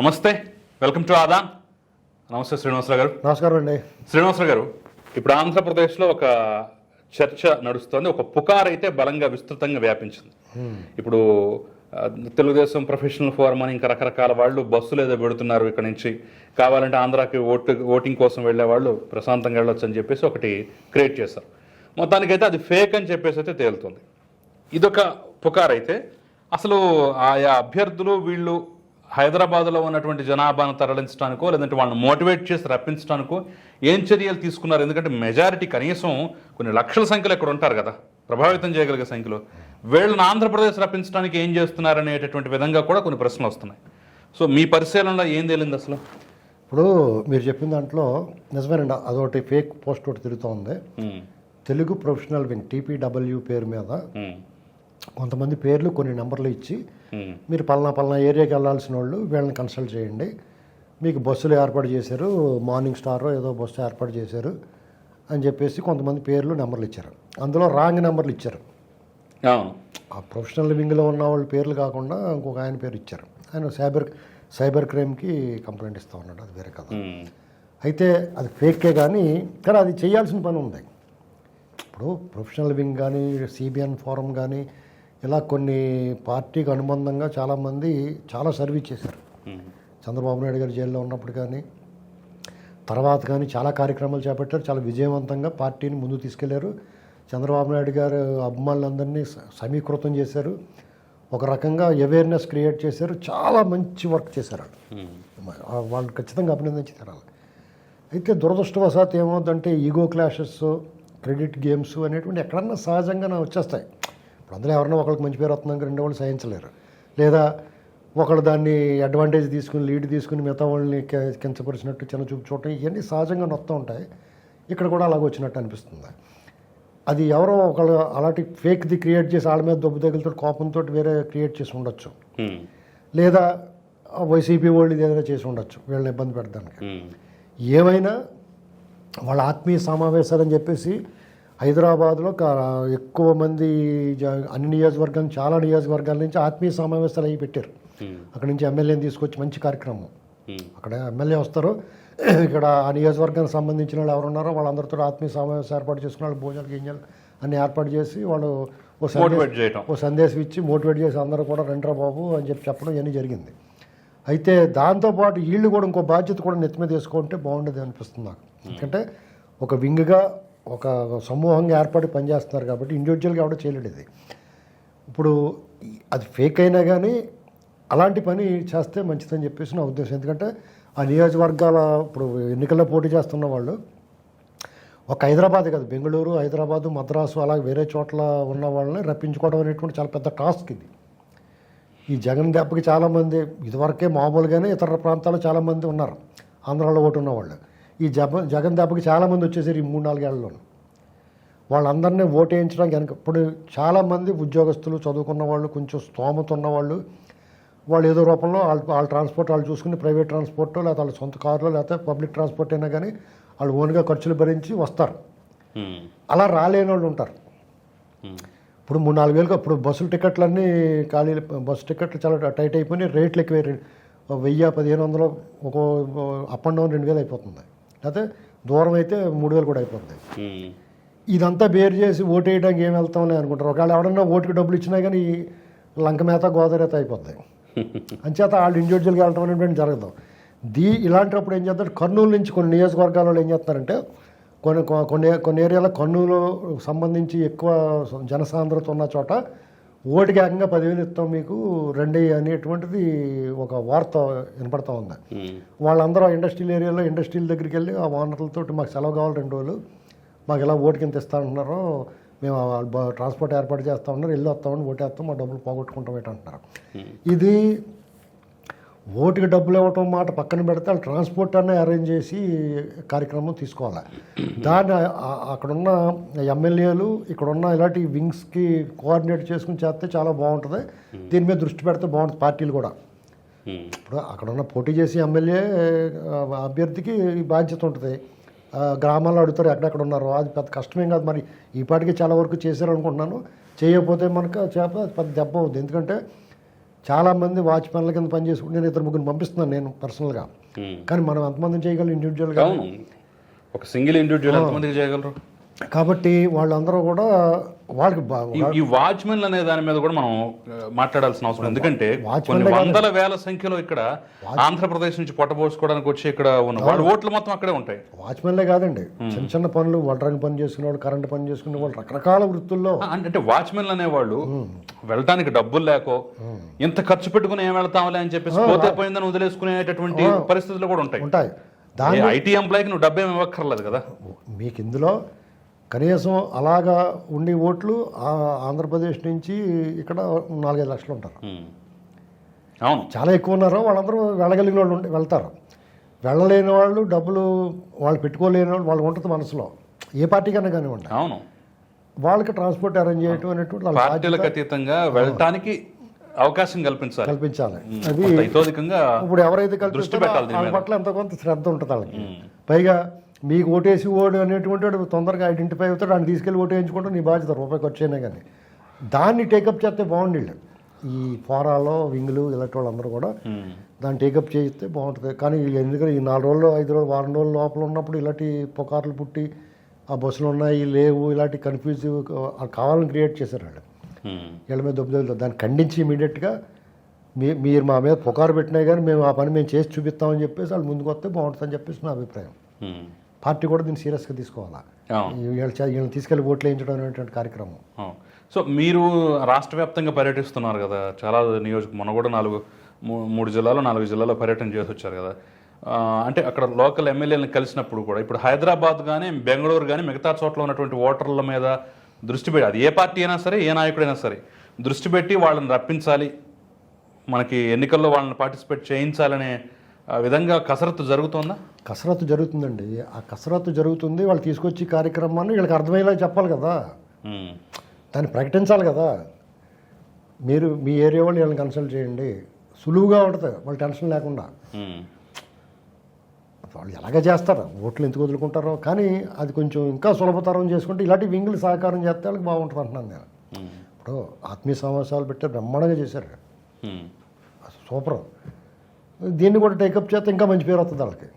నమస్తే welcome to Aadan నమస్తే శ్రీనివాసరావు గారు. నమస్కారం అండి. శ్రీనివాసరావు గారు ఇప్పుడు ఆంధ్రప్రదేశ్లో ఒక చర్చ నడుస్తోంది ఒక పుకార్ అయితే బలంగా విస్తృతంగా వ్యాపించింది. ఇప్పుడు తెలుగుదేశం ప్రొఫెషనల్ ఫోరం అని ఇంకా రకరకాల వాళ్ళు బస్సులు ఏదో పెడుతున్నారు ఇక్కడ నుంచి. కావాలంటే ఆంధ్రాకి ఓటు ఓటింగ్ కోసం వెళ్ళే వాళ్ళు ప్రశాంతంగా వెళ్ళొచ్చు అని చెప్పేసి ఒకటి క్రియేట్ చేశారు. మొత్తానికైతే అది ఫేక్ అని చెప్పేసి అయితే తేలుతుంది. ఇదొక పుకార్ అయితే అసలు ఆయా అభ్యర్థులు వీళ్ళు హైదరాబాద్లో ఉన్నటువంటి జనాభాను తరలించడానికో లేదంటే వాళ్ళని మోటివేట్ చేసి రప్పించడానికో ఏం చర్యలు తీసుకున్నారు? ఎందుకంటే మెజారిటీ కనీసం కొన్ని లక్షల సంఖ్యలో ఇక్కడ ఉంటారు కదా ప్రభావితం చేయగలిగే సంఖ్యలో. వీళ్ళని ఆంధ్రప్రదేశ్ రప్పించడానికి ఏం చేస్తున్నారు అనేటటువంటి విధంగా కూడా కొన్ని ప్రశ్నలు వస్తున్నాయి. సో మీ పరిశీలనలో ఏం తేలింది అసలు? ఇప్పుడు మీరు చెప్పిన దాంట్లో నిజమేనండి అదొకటి ఫేక్ పోస్ట్ ఒకటి తిరుగుతూ ఉంది తెలుగు ప్రొఫెషనల్ వింగ్ టీపీడబ్ల్యూ పేరు మీద కొంతమంది పేర్లు కొన్ని నెంబర్లు ఇచ్చి మీరు పలానా పలానా ఏరియాకి వెళ్ళాల్సిన వాళ్ళు వీళ్ళని కన్సల్ట్ చేయండి. మీకు బస్సులు ఏర్పాటు చేశారు మార్నింగ్ స్టార్ ఏదో బస్సు ఏర్పాటు చేశారు అని చెప్పేసి కొంతమంది పేర్లు నెంబర్లు ఇచ్చారు. అందులో రాంగ్ నెంబర్లు ఇచ్చారు. ఆ. ప్రొఫెషనల్ వింగ్లో ఉన్న వాళ్ళ పేర్లు కాకుండా ఇంకొక ఆయన పేరు ఇచ్చారు. ఆయన సైబర్ సైబర్ క్రైమ్కి కంప్లైంట్ ఇస్తా ఉన్నాడు అది వేరే కదా. ఉమ్, అయితే అది ఫేకే కానీ కానీ అది చేయాల్సిన పని ఉంది. ఇప్పుడు ప్రొఫెషనల్ వింగ్ కానీ సిబిఎన్ ఫోరం కానీ ఇలా కొన్ని పార్టీకి అనుబంధంగా చాలామంది చాలా సర్వీస్ చేశారు. చంద్రబాబు నాయుడు గారు జైల్లో ఉన్నప్పుడు కానీ తర్వాత కానీ చాలా కార్యక్రమాలు చేపట్టారు. చాలా విజయవంతంగా పార్టీని ముందుకు తీసుకెళ్ళారు. చంద్రబాబు నాయుడు గారు అభిమానులందరినీ సమీకృతం చేశారు. ఒక రకంగా అవేర్నెస్ క్రియేట్ చేశారు. చాలా మంచి వర్క్ చేశారు వాళ్ళు. ఖచ్చితంగా అభినందించి తీరాలి అయితే దురదృష్టవశాత్ ఏమవుతుందంటే ఈగో క్లాషెస్ క్రెడిట్ గేమ్స్ అనేటువంటి ఎక్కడన్నా సహజంగానే వచ్చేస్తాయి. ఇప్పుడు అందులో ఎవరన్నా ఒకరికి మంచి పేరు వస్తుందని రెండు వాళ్ళు సహించలేరు. లేదా ఒకళ్ళు దాన్ని అడ్వాంటేజ్ తీసుకుని లీడ్ తీసుకుని మిగతా వాళ్ళని కించపరిచినట్టు చిన్న చూపు చూడటం ఇవన్నీ సహజంగా వస్తూ ఉంటాయి. ఇక్కడ కూడా అలాగ వచ్చినట్టు అనిపిస్తుంది. అది ఎవరో ఒకళ్ళు అలాంటి ఫేక్ది క్రియేట్ చేసి వాళ్ళ మీద దెబ్బ తగులుతో కోపంతో వేరే క్రియేట్ చేసి ఉండొచ్చు. లేదా వైసీపీ వాళ్ళు ఇది ఏదైనా చేసి ఉండొచ్చు వీళ్ళని ఇబ్బంది ఉమ్, ఏమైనా వాళ్ళ ఆత్మీయ సమావేశాలు అని చెప్పేసి హైదరాబాద్లో ఎక్కువ మంది అన్ని నియోజకవర్గాలు చాలా నియోజకవర్గాల నుంచి ఆత్మీయ సమావేశాలు అవి పెట్టారు. అక్కడ నుంచి ఎమ్మెల్యేని తీసుకొచ్చి మంచి కార్యక్రమం. అక్కడ ఎమ్మెల్యే వస్తారు. ఇక్కడ ఆ నియోజకవర్గానికి సంబంధించిన వాళ్ళు ఎవరు ఉన్నారో వాళ్ళందరితో ఆత్మీయ సమావేశం ఏర్పాటు చేసుకున్న వాళ్ళు భోజనాలు గింజలు అన్ని ఏర్పాటు చేసి వాళ్ళు ఓ సందేశం- ఓ సందేశం ఇచ్చి మోటివేట్ చేసి అందరూ కూడా రండ్రా బాబు అని చెప్పి చెప్పడం ఇవన్నీ జరిగింది. అయితే దాంతోపాటు వీళ్ళు కూడా ఇంకో బాధ్యత కూడా నెత్తి మీద వేసుకుంటే బాగుండేది అనిపిస్తుంది నాకు. ఎందుకంటే ఒక వింగ్గా ఒక సమూహంగా ఏర్పడి పనిచేస్తున్నారు కాబట్టి ఇండివిజువల్గా ఎవడో చేయలేడు ఇది. ఇప్పుడు అది ఫేక్ అయినా కానీ అలాంటి పని చేస్తే మంచిదని చెప్పేసి నా ఉద్దేశం. ఎందుకంటే ఆ నియోజకవర్గాల ఇప్పుడు ఎన్నికల్లో పోటీ చేస్తున్న వాళ్ళు ఒక హైదరాబాద్ కాదు బెంగళూరు హైదరాబాదు మద్రాసు అలాగే వేరే చోట్ల ఉన్న వాళ్ళని రప్పించుకోవడం అనేటువంటి చాలా పెద్ద టాస్క్ ఇది. ఈ జగన్ దెబ్బకి చాలామంది ఇదివరకే మామూలుగానే ఇతర ప్రాంతాల్లో చాలామంది ఉన్నారు. ఆంధ్రాలో ఓటు ఉన్నవాళ్ళు. ఈ జగ జగన్ దెబ్బకి చాలామంది వచ్చేసారు ఈ మూడు నాలుగేళ్ళలో వాళ్ళందరినీ ఓటు వేయించడానికి వెనక ఇప్పుడు చాలామంది ఉద్యోగస్తులు చదువుకున్న వాళ్ళు కొంచెం స్తోమత ఉన్నవాళ్ళు వాళ్ళు ఏదో రూపంలో వాళ్ళ వాళ్ళ ట్రాన్స్పోర్ట్ వాళ్ళు చూసుకుని ప్రైవేట్ ట్రాన్స్పోర్ట్ లేకపోతే వాళ్ళ సొంత కారులో లేకపోతే పబ్లిక్ ట్రాన్స్పోర్ట్ అయినా కానీ వాళ్ళు ఓన్గా ఖర్చులు భరించి వస్తారు. అలా రాలేని వాళ్ళు ఉంటారు ఇప్పుడు మూడు నాలుగు వేలకు ఇప్పుడు బస్సుల టికెట్లన్నీ ఖాళీ బస్సు టికెట్లు చాలా టైట్ అయిపోయినాయి రేట్లు ఎక్కువ వెయ్యి పదిహేను వందలు ఒక అప్ అండ్ డౌన్ రెండు వేలు అయిపోతుంది. లేకపోతే దూరం అయితే మూడు వేలు కూడా అయిపోతుంది ఇదంతా బేర్ చేసి ఓటు వేయడానికి ఏం వెళ్తామని అనుకుంటారు. ఒకవేళ ఎవడన్నా ఓటుకి డబ్బులు ఇచ్చినా కానీ ఈ లంక మేత గోదావరి అయిపోద్ది. అంచేత వాళ్ళు ఇండివిజువల్గా వెళ్ళటం అనేటువంటి జరగదు. దీ ఇలాంటప్పుడు ఏం చేస్తారు? కర్నూలు నుంచి కొన్ని నియోజకవర్గాలలో ఏం చేస్తారంటే కొన్ని కొన్ని కొన్ని ఏరియాలో కర్నూలు సంబంధించి ఎక్కువ జనసాంద్రత ఉన్న చోట ఓటుకి ఏకంగా పదివేలు ఇస్తాం మీకు రండి అనేటువంటిది ఒక వార్త వినపడతా ఉంది. వాళ్ళందరూ ఆ ఇండస్ట్రియల్ ఏరియాలో ఇండస్ట్రియల్ దగ్గరికి వెళ్ళి ఆ ఓనర్లతో మాకు సెలవు కావాలి రెండు రోజులు. మాకు ఇలా ఓటు కింద ఇస్తా అంటున్నారు మేము ట్రాన్స్పోర్ట్ ఏర్పాటు చేస్తా ఉన్నారు వెళ్ళి వస్తామని ఓటేస్తాం మా డబ్బులు పోగొట్టుకుంటాం ఏంటి అంటున్నారు ఇది ఓటుకి డబ్బులు ఇవ్వటం మాట పక్కన పెడితే వాళ్ళు ట్రాన్స్పోర్ట్ అనే అరేంజ్ చేసి కార్యక్రమం తీసుకోవాలి. దాన్ని అక్కడున్న ఎమ్మెల్యేలు ఇక్కడున్న ఇలాంటి వింగ్స్కి కోఆర్డినేట్ చేసుకుని చేస్తే చాలా బాగుంటుంది. దీని మీద దృష్టి పెడితే బాగుంటుంది పార్టీలు కూడా. ఇప్పుడు అక్కడున్న పోటీ చేసి ఎమ్మెల్యే అభ్యర్థికి బాధ్యత ఉంటుంది. గ్రామాల్లో అడుగుతారు ఎక్కడెక్కడ ఉన్నారు. అది పెద్ద కష్టమేం కాదు. మరి ఈ పాటికి చాలా వరకు చేశారు అనుకుంటున్నాను చేయకపోతే మనకు చేప పెద్ద దెబ్బ అవుతుంది ఎందుకంటే చాలామంది వాచ్మెన్ల కింద పనిచేసుకుంటే నేను ఇద్దరు ముగ్గురు పంపిస్తున్నాను నేను పర్సనల్గా. కానీ మనం ఎంతమందిని చేయగలం ఇండివిజువల్గా ఒక సింగిల్ ఇండివిజువల్ ఎంతమందికి చేయగలరు? కాబట్టి వాళ్ళందరూ కూడా వాళ్ళకి ఈ- వాచ్మెన్లు అనే దాని మీద కూడా మనం మాట్లాడాల్సిన అవసరం ఎందుకంటే కొన్ని వందల వేల సంఖ్యలో ఇక్కడ ఆంధ్రప్రదేశ్ నుంచి పొట్టపోసుకోవడానికి వచ్చి ఇక్కడ ఉన్న వాళ్ళ ఓట్లు మొత్తం అక్కడే ఉంటాయి. వాచ్మెన్లే కాదండి. చిన్న చిన్న పనులు వడ్రంగి పని చేసుకునే వాళ్ళు కరెంట్ పని చేసుకునే వాళ్ళు రకరకాల వృత్తుల్లో. అంటే వాచ్మెన్లు అనేవాళ్ళు వెళ్ళటానికి డబ్బులు లేకో ఇంత ఖర్చు పెట్టుకుని ఏం వెళ్తాంలే అని చెప్పేసి పోతే పోయిందని వదిలేసుకునేటటువంటి పరిస్థితులు కూడా ఉంటాయి. ఉంటాయి. దా ఐటీ ఎంప్లాయ్కి నువ్వు డబ్బు ఏమి ఇవ్వక్కర్లేదు కదా. మీకు ఇందులో కనీసం అలాగా ఉండి ఓట్లు ఆ ఆంధ్రప్రదేశ్ నుంచి ఇక్కడ నాలుగైదు లక్షలు ఉంటారు. అవును. చాలా ఎక్కువ ఉన్నారు. వాళ్ళందరూ వెళ్ళగలిగిన వాళ్ళు ఉంటే వెళ్తారు. వెళ్ళలేని వాళ్ళు డబ్బులు వాళ్ళు పెట్టుకోలేని వాళ్ళు వాళ్ళకి ఉంటుంది మనసులో. ఏ పార్టీకైనా కానివ్వండి. అవును. వాళ్ళకి ట్రాన్స్పోర్ట్ అరేంజ్ చేయటం అనేటువంటి వాళ్ళ పార్టీలకు అతీతంగా వెళ్ళటానికి అవకాశం కల్పించాలి. కల్పించాలి. అది ఇప్పుడు ఎవరైతే దృష్టి కల్పిస్తారో పెట్టాలి వాళ్ళ. పట్ల ఎంతో కొంత శ్రద్ధ ఉంటుంది వాళ్ళకి. పైగా మీకు ఓటేసి ఓడు అనేటువంటి వాడు తొందరగా ఐడెంటిఫై అవుతాడు ఆయన తీసుకెళ్ళి ఓటు వేయించుకుంటే నీ బాధ్యత రూపాయి ఖర్చు అయినా కానీ. దాన్ని టేకప్ చేస్తే బాగుండి ఈ ఫోరాలో వింగులు ఇలాంటి వాళ్ళందరూ కూడా దాన్ని టేకప్ చేస్తే బాగుంటుంది. కానీ ఎందుకంటే ఈ నాలుగు రోజులు ఐదు రోజులు వారం రోజుల లోపల ఉన్నప్పుడు ఇలాంటి పుకార్లు పుట్టి ఆ బస్సులు ఉన్నాయి లేవు ఇలాంటి కన్ఫ్యూజ్ కావాలని క్రియేట్ చేశారు వాళ్ళు. వీళ్ళ మీద దొబ్బుదలు దాన్ని ఖండించి ఇమీడియట్గా మీ మీరు మా మీద పుకారు పెట్టినా కానీ మేము ఆ పని మేము చేసి చూపిస్తామని చెప్పేసి వాళ్ళు ముందుకు వస్తే బాగుంటుందని చెప్పేసి నా అభిప్రాయం. పార్టీ కూడా దీన్ని సీరియస్గా తీసుకోవాలా? వీళ్ళని తీసుకెళ్ళి ఓట్లు వేయించడం అనేటువంటి కార్యక్రమం. సో మీరు రాష్ట్ర వ్యాప్తంగా పర్యటిస్తున్నారు కదా చాలా నియోజక మొన్న కూడా నాలుగు మూడు జిల్లాలో నాలుగు జిల్లాలో పర్యటన చేసి వచ్చారు కదా. అంటే అక్కడ లోకల్ ఎమ్మెల్యేలను కలిసినప్పుడు కూడా ఇప్పుడు హైదరాబాద్ కానీ బెంగళూరు కానీ మిగతా చోట్ల ఉన్నటువంటి ఓటర్ల మీద దృష్టి పెట్టి అది ఏ పార్టీ అయినా సరే ఏ నాయకుడైనా సరే దృష్టి పెట్టి వాళ్ళని రప్పించాలి మనకి ఎన్నికల్లో వాళ్ళని పార్టిసిపేట్ చేయించాలనే విధంగా కసరత్తు జరుగుతోందా? కసరత్తు జరుగుతుందండి. ఆ కసరత్తు జరుగుతుంది వాళ్ళు తీసుకొచ్చి కార్యక్రమాన్ని వీళ్ళకి అర్థమయ్యేలా చెప్పాలి కదా. దాన్ని ప్రకటించాలి కదా. మీరు మీ ఏరియా వాళ్ళు వీళ్ళని కన్సల్ట్ చేయండి. సులువుగా ఉంటుంది వాళ్ళు టెన్షన్ లేకుండా. వాళ్ళు ఎలాగ చేస్తారు? ఓట్లు ఎందుకు వదులుకుంటారో. కానీ అది కొంచెం ఇంకా సులభతరం చేసుకుంటే ఇలాంటి వింగులు సహకారం చేస్తే వాళ్ళకి బాగుంటుంది అంటున్నాను నేను. ఇప్పుడు ఆత్మీయ సమావేశాలు పెట్టి బ్రహ్మాండంగా చేశారు. సూపర్. దీన్ని కూడా టేకప్ చేస్తే ఇంకా మంచి పేరు వస్తుంది వాళ్ళకి.